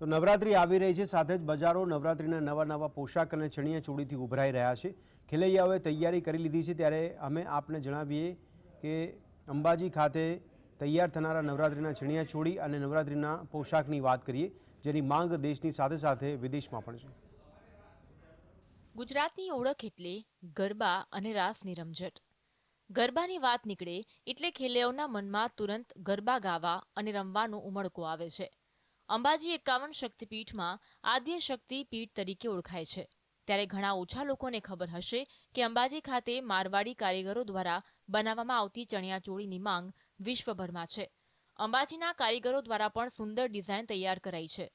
તો નવરાત્રી આવી રહી છે. સાથે જ બજારો નવરાત્રીના નવા નવા પોશાક અને ચણિયા ચોળીથી ઉભરાઈ રહ્યા છે. ખેલૈયાઓએ તૈયારી કરી લીધી છે. ત્યારે અમે આપને જણાવીએ કે અંબાજી ખાતે તૈયાર થનારા નવરાત્રીના ચણિયા ચોળી અને નવરાત્રીના પોશાકની વાત કરીએ, જેની માંગ દેશની સાથે સાથે વિદેશમાં પણ છે. ગુજરાતની ઓળખ એટલે ગરબા અને રાસની રમઝટ ગરબાની વાત નીકળે એટલે ખેલૈયાઓના મનમાં તુરંત ગરબા ગાવા અને રમવાનો ઉમળકો આવે છે. અંબાજી એકાવન શક્તિપીઠમાં આદ્ય શક્તિ પીઠ તરીકે ઓળખાય છે. ત્યારે ઘણા ઓછા લોકોને ખબર હશે કે અંબાજી ખાતે મારવાડી કારીગરો દ્વારા બનાવવામાં આવતી ચણિયાચોળીની માંગ વિશ્વભરમાં છે. અંબાજીના કારીગરો દ્વારા પણ સુંદર ડિઝાઇન તૈયાર કરાઈ છે.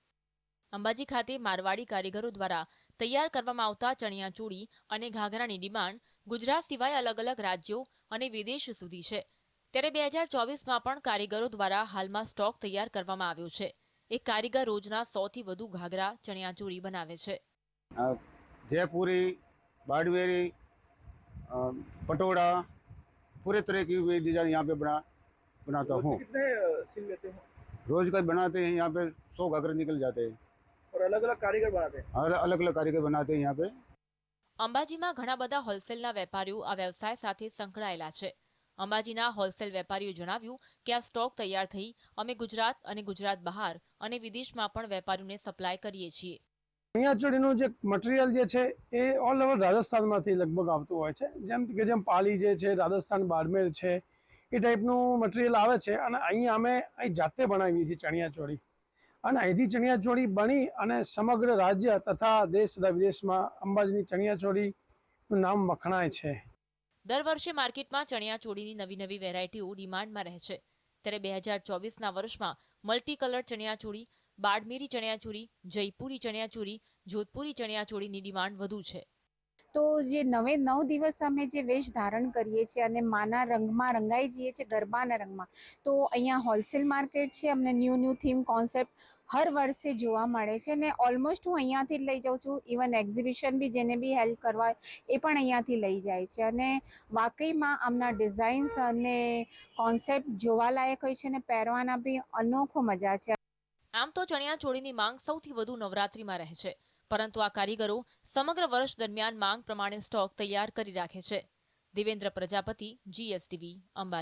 અંબાજી ખાતે મારવાડી કારીગરો દ્વારા તૈયાર કરવામાં આવતા ચણિયાચોળી અને ઘાઘરાની ડિમાન્ડ ગુજરાત સિવાય અલગ અલગ રાજ્યો અને વિદેશ સુધી છે. ત્યારે બે હજાર ચોવીસમાં પણ કારીગરો દ્વારા હાલમાં સ્ટોક તૈયાર કરવામાં આવ્યો છે. એક કારીગર રોજના સોથી વધુ ઘાઘરા ચણિયાચોળી બનાવે છે अ, जयपुरी बाड़वेरी अ, पटोड़ा पूरे तरह की वे डिजाइन यहाँ पे बना बनाता रोज हूँ के कितने अ, सिल लेते हैं रोज का बनाते हैं यहाँ पे सौ घाघरे निकल जाते हैं और अलग अलग कारीगर बनाते हैं और अलग अलग कारीगर बनाते हैं यहाँ पे અંબાજીમાં ઘણા બધા હોલસેલના વેપારીઓ આ વ્યવસાય સાથે સંકળાયેલા છે અંબાજીના હોલસેલ વેપારીઓ જણાવ્યું કે આ સ્ટોક તૈયાર થઈ અમે ગુજરાત અને ગુજરાત બહાર અને વિદેશમાં પણ વેપારીઓને સપ્લાય કરીએ છીએ. ચણિયાચોળીનું જે મટીરિયલ જે છે એ ઓલ ઓવર રાજસ્થાનમાંથી લગભગ આવતું હોય છે. જેમ કે જેમ પાલી જે છે, રાજસ્થાન બાડમેર છે, એ ટાઈપનું મટીરિયલ આવે છે અને અહીંયા અમે અહીં જાતે બનાવીએ છીએ ચણિયાચોળી અને અહીંથી ચણિયાચોળી બની અને સમગ્ર રાજ્ય તથા દેશ તથા વિદેશમાં અંબાજીની ચણિયાચોળીનું નામ વખણાય છે. દર વર્ષે માર્કેટમાં ચણિયાચોળીની નવી નવી વેરાયટીઓ ડિમાન્ડમાં રહે છે. ત્યારે બે હજાર ચોવીસના વર્ષમાં મલ્ટી કલર ચણિયાચોળી બાડમેરી ચણિયાચોળી જયપુરી ચણિયાચોળી જોધપુરી ચણિયાચોળીની ડિમાન્ડ વધુ છે. તો જે નવે નવ દિવસ અમે જે વેશ ધારણ કરીએ છીએ અને માના રંગમાં રંગાઈ જઈએ છીએ ગરબાના રંગમાં, તો અહીંયા હોલસેલ માર્કેટ છે, અમને ન્યૂ ન્યૂ થીમ કોન્સેપ્ટ હર વર્ષે જોવા મળે છે અને ઓલમોસ્ટ હું અહીંયાથી જ લઈ જાઉં છું, ઇવન એક્ઝિબિશન બી જેને બી હેલ્પ કરવા એ પણ અહીંયાથી લઈ જાય છે અને વાકઈમાં આમના ડિઝાઇન્સ અને કોન્સેપ્ટ જોવાલાયક હોય છે અને પહેરવાના બી અનોખો મજા છે. આમ તો ચણિયાચોળીની માંગ સૌથી વધુ નવરાત્રીમાં રહે છે. પરંતુ આ કારીગરો સમગ્ર વર્ષ દરમિયાન માંગ પ્રમાણે સ્ટોક તૈયાર કરી રાખે છે. દેવેન્દ્ર પ્રજાપતિ જીએસટીવી અંબાજી.